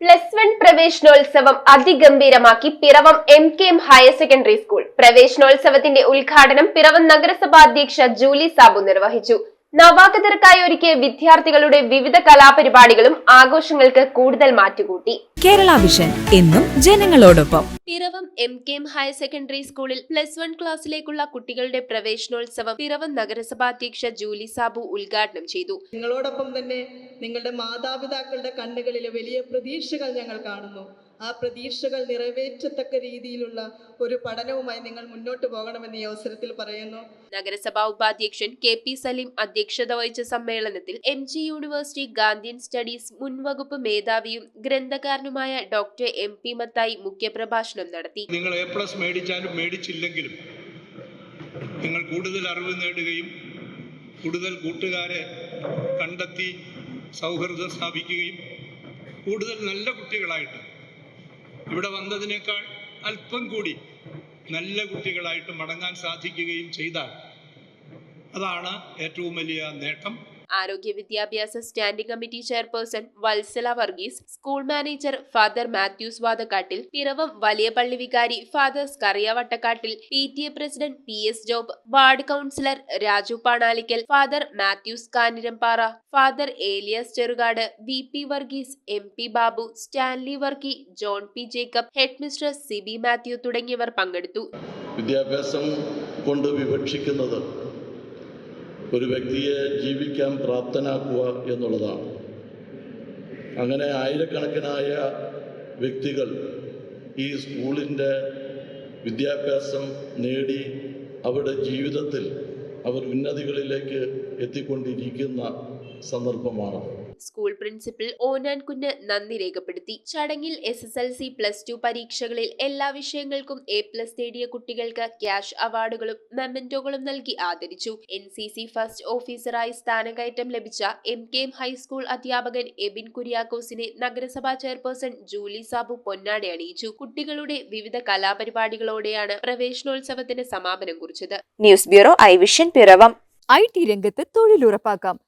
പ്രവേശനോത്സവം അതിഗംഭീരമാക്കി Piravom M K M higher secondary school പ്രവേശനോത്സവത്തിന്റെ ഉദ്ഘാടനം പിറവം നഗരസഭാ അധ്യക്ഷ ജൂലി സാബു നിർവഹിച്ചു. നവാഗതർക്കായി ഒരുക്കിയ വിദ്യാർത്ഥികളുടെ വിവിധ കലാപരിപാടികളും ആഘോഷങ്ങൾക്ക് കൂടുതൽ മാറ്റുകൂട്ടി. കേരള വിഷൻ എന്നും ജനങ്ങളോടൊപ്പം. Piravom M K M higher secondary സ്കൂളിൽ പ്ലസ് വൺ ക്ലാസ്സിലേക്കുള്ള കുട്ടികളുടെ പ്രവേശനോത്സവം പിറവം നഗരസഭാ അധ്യക്ഷ ജൂലി സാബു ഉദ്ഘാടനം ചെയ്തു. നിങ്ങളോടൊപ്പം തന്നെ നിങ്ങളുടെ മാതാപിതാക്കളുടെ കണ്ണുകളിൽ വലിയ പ്രതീക്ഷകൾ ഞങ്ങൾ കാണുന്നു. ആ പ്രതീക്ഷകൾ നിറവേറ്റത്തക്ക രീതിയിലുള്ള ഒരു പഠനവുമായി നിങ്ങൾ മുന്നോട്ട് പോകണമെന്ന് ഈ അവസരത്തിൽ പറയുന്നു. നഗരസഭാ ഉപാധ്യക്ഷൻ കെ പി സലീം അധ്യക്ഷത വഹിച്ച സമ്മേളനത്തിൽ M G university Gandhian studies മുൻവകുപ്പ് മേധാവിയും ഗ്രന്ഥകാരനുമായ ഡോക്ടർ എം പി മത്തായി മുഖ്യപ്രഭാഷണം നടത്തി. നിങ്ങൾ എ പ്ലസ് മേടിച്ചാലും മേടിച്ചില്ലെങ്കിലും നിങ്ങൾ കൂടുതൽ അറിവ് നേടുകയും കൂടുതൽ കൂട്ടുകാരെ കണ്ടെത്തി സൗഹൃദം സ്ഥാപിക്കുകയും കൂടുതൽ നല്ല കുട്ടികളായിട്ട്. ഇവിടെ വന്നതിനേക്കാൾ അല്പം കൂടി നല്ല കുട്ടികളായിട്ട് മടങ്ങാൻ സാധിക്കുകയും ചെയ്താൽ അതാണ് ഏറ്റവും വലിയ നേട്ടം. ആരോഗ്യ വിദ്യാഭ്യാസ standing committee chairperson Valsala Varghese school manager father Mathews Vadakkattil Piravom വലിയ പള്ളി വികാരി father Scaria Vattakkattil P T A president P S Job ward councillor Raju Panalikkal father Mathews Kanirampara father Elias Cherukad V P Varghese M P Babu Stanley Varkey John P Jacob head mistress Siby Mathew തുടങ്ങിയവർ പങ്കെടുത്തു. വിദ്യാഭ്യാസം കൊണ്ട് വിവക്ഷിക്കുന്നത് ഒരു വ്യക്തിയെ ജീവിക്കാൻ പ്രാപ്തനാക്കുക എന്നുള്ളതാണ്. അങ്ങനെ ആയിരക്കണക്കിനായ വ്യക്തികൾ ഈ സ്കൂളിന്റെ വിദ്യാഭ്യാസം നേടി അവരുടെ ജീവിതത്തിൽ അവർ ഉന്നതികളിലേക്ക് എത്തിക്കൊണ്ടിരിക്കുന്ന സന്ദർഭമാണ്. സ്കൂൾ പ്രിൻസിപ്പൽ ഓനാൻകുന്ന് നന്ദി രേഖപ്പെടുത്തി. ചടങ്ങിൽ S S L C plus two പരീക്ഷകളിൽ എല്ലാ വിഷയങ്ങൾക്കും എ പ്ലസ് നേടിയ കുട്ടികൾക്ക് ക്യാഷ് അവാർഡുകളും മെമ്മന്റോകളും നൽകി ആദരിച്ചു. എൻ സി സി ഫസ്റ്റ് ഓഫീസറായി സ്ഥാനകയറ്റം ലഭിച്ച എം കെ എം ഹൈസ്കൂൾ അധ്യാപകൻ എബിൻ കുര്യാക്കോസിനെ നഗരസഭാ ചെയർപേഴ്സൺ ജൂലി സാബു പൊന്നാടെ അണിയിച്ചു. കുട്ടികളുടെ വിവിധ കലാപരിപാടികളോടെയാണ് പ്രവേശനോത്സവത്തിന് സമാപനം കുറിച്ചത്. News bureau I vision Piravom. I T രംഗത്ത് തൊഴിലുറപ്പാക്കാം.